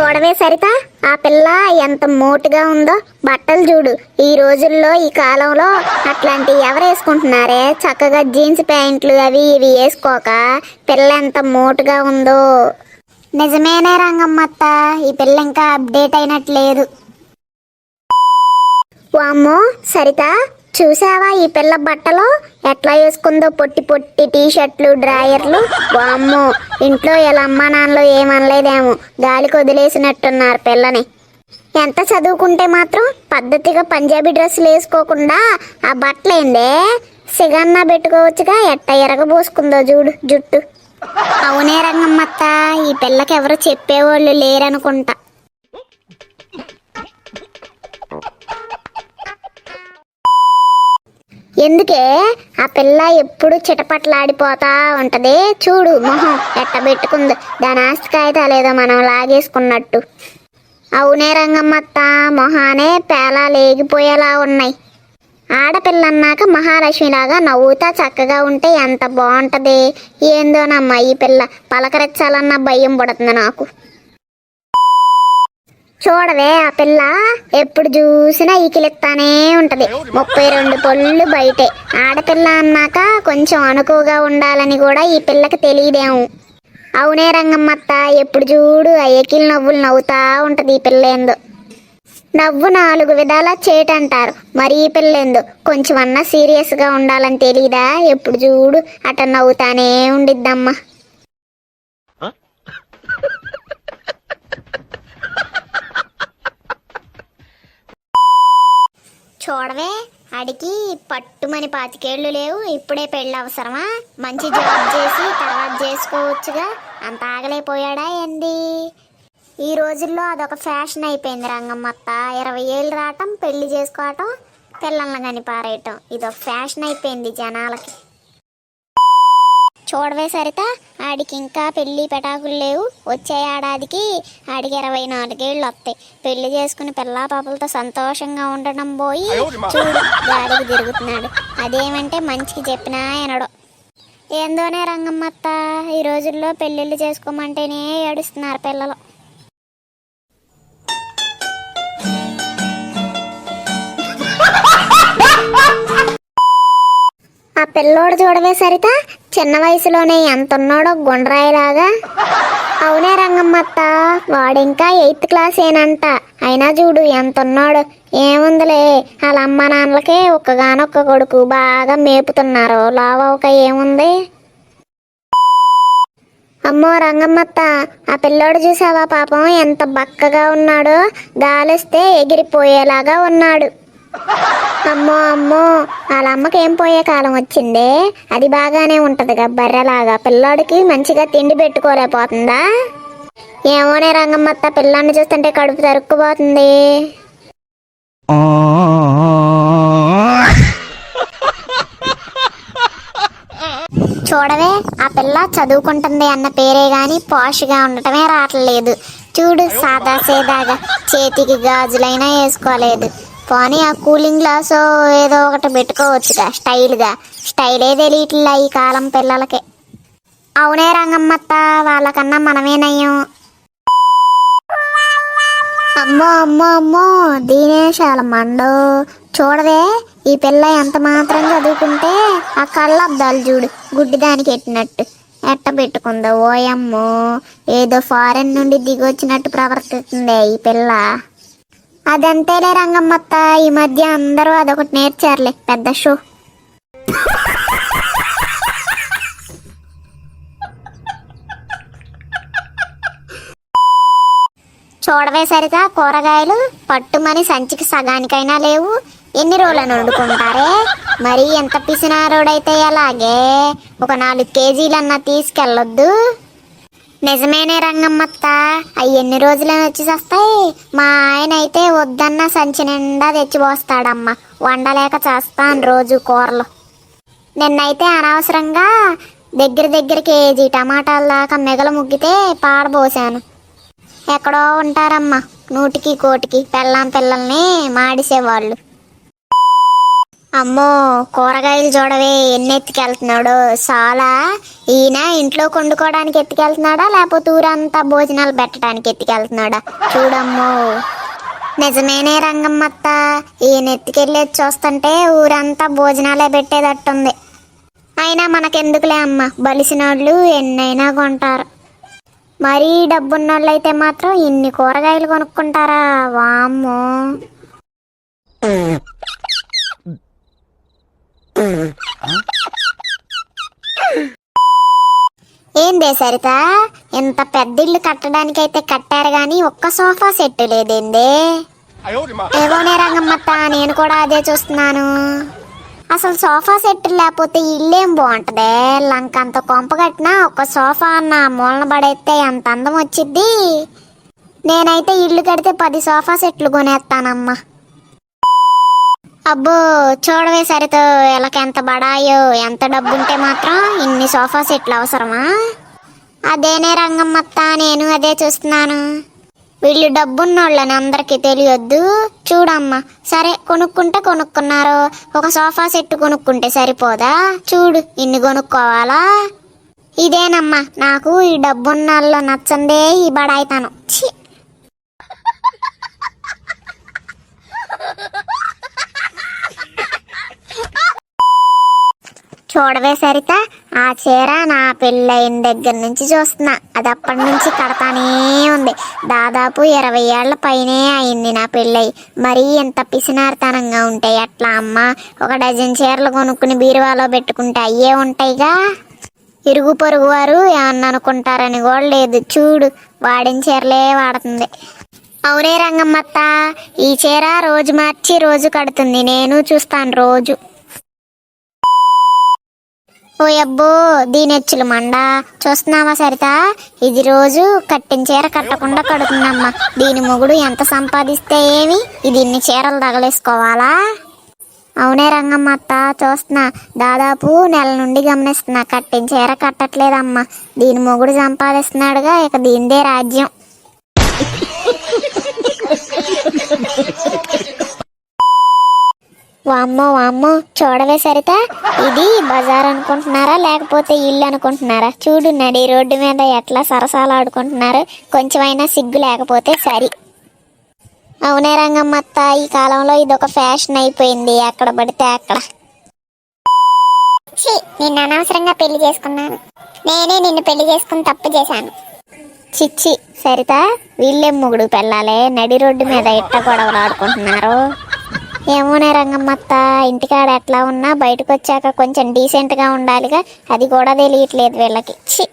చూడవే సరిత. ఆ పిల్ల ఎంత మోటుగా ఉందో. బట్టలు చూడు. ఈ రోజుల్లో ఈ కాలంలో అట్లాంటి ఎవరు వేసుకుంటున్నారే చక్కగా జీన్స్ ప్యాంట్లు అవి ఇవి వేసుకోక పిల్ల ఎంత మోటుగా ఉందో. నిజమేనే రంగమ్మత్త ఈ పిల్ల ఇంకా అప్డేట్ అయినట్లేదు. వామ్మో సరిత. చూసావా ఈ పిల్ల బట్టలు? ఎట్లా వేసుకుందో పొట్టి పొట్టి టీ షర్ట్లు డ్రాయర్లు? వామ్మో ఇంట్లో ఇలా అమ్మా నాన్నలు ఏమనలేదేమో. గాలికి వదిలేసినట్టున్నారు పిల్లని. ఎంత చదువుకుంటే మాత్రం పద్ధతిగా పంజాబీ డ్రెస్సులు వేసుకోకుండా ఆ బట్టలేందే? సిగన్నా పెట్టుకోవచ్చుగా ఎట్ట ఎరగబోసుకుందో చూడు జుట్టు. అవునే రంగమ్మత్త ఈ పిల్లకి ఎవరు చెప్పేవాళ్ళు లేరనుకుంటా. ఎందుకే ఆ పిల్ల ఎప్పుడు చిటపట్లాడిపోతా ఉంటది చూడు మొహం. ఎట్ట పెట్టుకుంది? దాని ఆస్తి కాగితాలేదో మనం లాగేసుకున్నట్టు. అవునే రంగమ్మత్త మొహానే పేలా లేగిపోయేలా ఉన్నాయి. ఆడపిల్ల అన్నాక మహాలక్ష్మిలాగా నవ్వుతా చక్కగా ఉంటే ఎంత బాగుంటుంది ఏందోనమ్మా ఈ పిల్ల? పలకరించాలన్న భయం పడుతుంది నాకు. చూడవే ఆ పిల్ల ఎప్పుడు చూసినా ఈకిలిస్తానే ఉంటది. ముప్పై రెండు పళ్ళు బయటే. ఆడపిల్ల అన్నాక కొంచెం అనుకువగా ఉండాలని కూడా ఈ పిల్లకి తెలియదేమో అవునే రంగమ్మత్త ఎప్పుడు చూడు ఆ ఎకిలి నవ్వులు నవ్వుతా ఉంటది ఈ పిల్ల నవ్వు నాలుగు విధాలా చేటంటారు. మరి ఈ పిల్ల కొంచెం అన్నా సీరియస్గా ఉండాలని తెలియదా ఎప్పుడు చూడు అట నవ్వుతానే ఉండిద్దమ్మా. చూడవే అడికి పట్టుమని పాతికేళ్ళు లేవు ఇప్పుడే పెళ్ళి అవసరమా? మంచి జాబ్ చేసి తర్వాత చేసుకోవచ్చుగా అంత ఆగలేపోయాడా ఏంది? ఈ రోజుల్లో అదొక ఫ్యాషన్ అయిపోయింది రంగమ్మత్త ఇరవై ఏళ్ళు రావటం పెళ్ళి చేసుకోవటం పిల్లల్ని కానీ పారేయటం ఇదొక ఫ్యాషన్ అయిపోయింది జనాలకి. చూడవే సరిత. ఆడికి ఇంకా పెళ్ళి పెటాకులు లేవు. వచ్చే ఏడాదికి ఆడికి ఇరవై నాలుగేళ్ళు వస్తాయి. పెళ్ళి చేసుకుని పిల్లా పాపలతో సంతోషంగా ఉండడం పోయి చూడు గాడికి తిరుగుతున్నాడు. అదేమంటే మంచికి చెప్పినా వినడు ఏందోనే రంగమ్మత్త ఈ రోజుల్లో పెళ్ళిళ్ళు చేసుకోమంటేనే ఏడుస్తున్నారు పిల్లలు. పిల్లోడు చూడవే సరిత చిన్న వయసులోనే ఎంత ఉన్నాడో గుండ్రాయిలాగా. అవునే రంగమ్మత్త వాడింకా ఎయిత్ క్లాస్ ఏనంట అయినా చూడు ఎంత ఉన్నాడు ఏముందిలే వాళ్ళ అమ్మ నాన్నలకే ఒక్కగానొక్క కొడుకు బాగా మేపుతున్నారు లావక ఏముంది? అమ్మో రంగమ్మత్త ఆ పిల్లోడు చూసావా పాపం ఎంత బక్కగా ఉన్నాడో గాలిస్తే ఎగిరిపోయేలాగా ఉన్నాడు. అమ్మో అమ్మో వాళ్ళ అమ్మకి ఏం పోయే కాలం వచ్చింది? అది బాగానే ఉంటదిగా బర్రెలాగా. పిల్లోడికి మంచిగా తిండి పెట్టుకోలేకపోతుందా? ఏమోనే రంగమ్మత్త పిల్లాన్ని చూస్తుంటే కడుపు తరుక్కుపోతుంది. చూడవే ఆ పిల్ల చదువుకుంటుంది అన్న పేరే గాని పాష్గా ఉండటమే రావట్లేదు. చూడు సాదా సేదాగా చేతికి గాజులైనా వేసుకోలేదు. పోనీ ఆ కూలింగ్ గ్లాస్ ఏదో ఒకటి పెట్టుకోవచ్చుగా స్టైల్గా. స్టైలే తెలియట్లా ఈ కాలం పిల్లలకి. అవునే రంగమ్మత్త వాళ్ళకన్నా మనమే నయం అమ్మో అమ్మో అమ్మో దీనేశాల మండు. చూడవే ఈ పిల్ల ఎంత మాత్రం చదువుకుంటే ఆ కళ్ళద్దాలు చూడు గుడ్డిదానికి ఎట్టినట్టు. ఎట్ట పెట్టుకుందో ఓయమ్మో. ఏదో ఫారెన్ నుండి దిగొచ్చినట్టు ప్రవర్తిస్తుందే ఈ పిల్ల. అదంతేలే రంగమ్మత్త ఈ మధ్య అందరూ అదొకటి నేర్చారులే పెద్ద షో. చూడవే సరిగా కూరగాయలు పట్టుమని సంచికి సగానికైనా లేవు. ఎన్ని రోజులను వండుకుంటారే? మరి ఎంత పిసినారోడైతే అలాగే ఒక నాలుగు కేజీలన్నా తీసుకెళ్ళొద్దు. నిజమేనే రంగమ్మత్త. అవి ఎన్ని రోజులని వచ్చి మా ఆయన అయితే వద్దన్న సంచి నిండా తెచ్చిపోస్తాడమ్మ. వండలేక చేస్తాను రోజు కూరలు. నిన్నైతే అనవసరంగా దగ్గర దగ్గర కేజీ టమాటాల దాకా మిగల ముగ్గితే పాడబోసాను. ఎక్కడో ఉంటారమ్మా నూటికి కోటికి పెళ్ళాం పిల్లల్ని మాడిసేవాళ్ళు. అమ్మో కూరగాయలు చూడవే ఎన్ని ఎత్తుకెళ్తున్నాడు. చాలా ఈయన ఇంట్లో కొండుకోవడానికి ఎత్తుకెళ్తున్నాడా లేకపోతే ఊరంతా భోజనాలు పెట్టడానికి ఎత్తుకెళ్తున్నాడా? చూడమ్మో. నిజమేనే రంగమ్మత్త ఈయన ఎత్తుకెళ్ళేది చూస్తుంటే ఊరంతా భోజనాలే పెట్టేదట్టుంది అయినా మనకెందుకులే అమ్మ బలిసినోళ్ళు ఎన్నైనా కొంటారు. మరీ డబ్బున్నోళ్ళు అయితే మాత్రం ఇన్ని కూరగాయలు కొనుక్కుంటారా? వామ్మో. ఏందే సరిత? ఇంత పెద్ద ఇల్లు కట్టడానికైతే కట్టారు గాని ఒక్క సోఫా సెట్ లేదేందే? ఏవోనే రంగమ్మత్త నేను కూడా అదే చూస్తున్నాను. అసలు సోఫా సెట్ లేకపోతే ఇల్లేం బాగుంటదే? లంక అంత కొంప కట్టినా ఒక సోఫా అన్న మూలన పడైతే ఎంత అందం వచ్చిద్ది? నేనైతే ఇల్లు కడితే పది సోఫా సెట్లు కొనేస్తానమ్మా అబ్బో చూడవే సరితో ఎలాక ఎంత బడాయో ఎంత డబ్బుంటే మాత్రం ఇన్ని సోఫా సెట్లు అవసరమా? అదేనే రంగమ్మత్త నేను అదే చూస్తున్నాను. వీళ్ళు డబ్బున్నోళ్ళని అందరికీ తెలియొద్దు. చూడమ్మా సరే కొనుక్కుంటే కొనుక్కున్నారు ఒక సోఫా సెట్ కొనుక్కుంటే సరిపోదా? చూడు ఇన్ని కొనుక్కోవాలా? ఇదేనమ్మా నాకు ఈ డబ్బున్నోళ్ళు నచ్చందే ఈ బడాయితాను. చూడవే సరిత ఆ చీర నా పెళ్ళైన దగ్గర నుంచి చూస్తున్నా. అది అప్పటి నుంచి కడతానే ఉంది. దాదాపు ఇరవై ఏళ్ళ పైనే అయింది నా పెళ్ళై మరీ ఎంత పిసినారితనంగా ఉంటాయి అట్లా అమ్మ? ఒక డజన్ చీరలు కొనుక్కుని బీరువాలో పెట్టుకుంటే అయ్యే ఉంటాయిగా? ఇరుగు పొరుగు వారు ఏమన్నా అనుకుంటారని కూడా లేదు. చూడు వాడిన చీరలే వాడుతుంది. అవునే రంగమ్మత్త ఈ చీర రోజు మార్చి రోజు కడుతుంది. నేను చూస్తాను రోజు. ఓ అబ్బో దీని ఎచ్చులు మండ. చూస్తున్నావా సరిత? ఇది రోజు కట్టిన చీర కట్టకుండా కడుతుందమ్మా. దీని మొగుడు ఎంత సంపాదిస్తే ఏమి? ఇది ఇన్ని చీరలు తగలేసుకోవాలా? అవునే రంగమ్మ అత్త చూస్తున్నా. దాదాపు నెల నుండి గమనిస్తున్నా. కట్టిన చీర కట్టట్లేదమ్మా. దీని మొగుడు సంపాదిస్తున్నాడుగా ఇక దీనిదే రాజ్యం. వామ్మో వామ్మో చూడవే సరిత. ఇది బజార్ అనుకుంటున్నారా లేకపోతే ఇల్లు అనుకుంటున్నారా? చూడు నడి రోడ్డు మీద ఎట్లా సరసాలు ఆడుకుంటున్నారు. కొంచెమైనా సిగ్గు లేకపోతే సరి. అవునే రంగమ్మత్త ఈ కాలంలో ఇది ఒక ఫ్యాషన్ అయిపోయింది ఎక్కడ పడితే అక్కడ. నిన్ను అనవసరంగా పెళ్ళి చేసుకున్నాను. నేనే నిన్ను పెళ్ళి చేసుకుని తప్పు చేశాను. చిచ్చి సరిత వీళ్ళేం ముగుడు పెళ్ళాలే? నడి రోడ్డు మీద ఇట్ట గొడవలు ఆడుకుంటున్నారు? ఏమోనే రంగమ్మత్త ఇంటికాడ ఎట్లా ఉన్నా బయటకు వచ్చాక కొంచెం డీసెంట్గా ఉండాలిగా. అది కూడా తెలియట్లేదు వీళ్ళకి. చి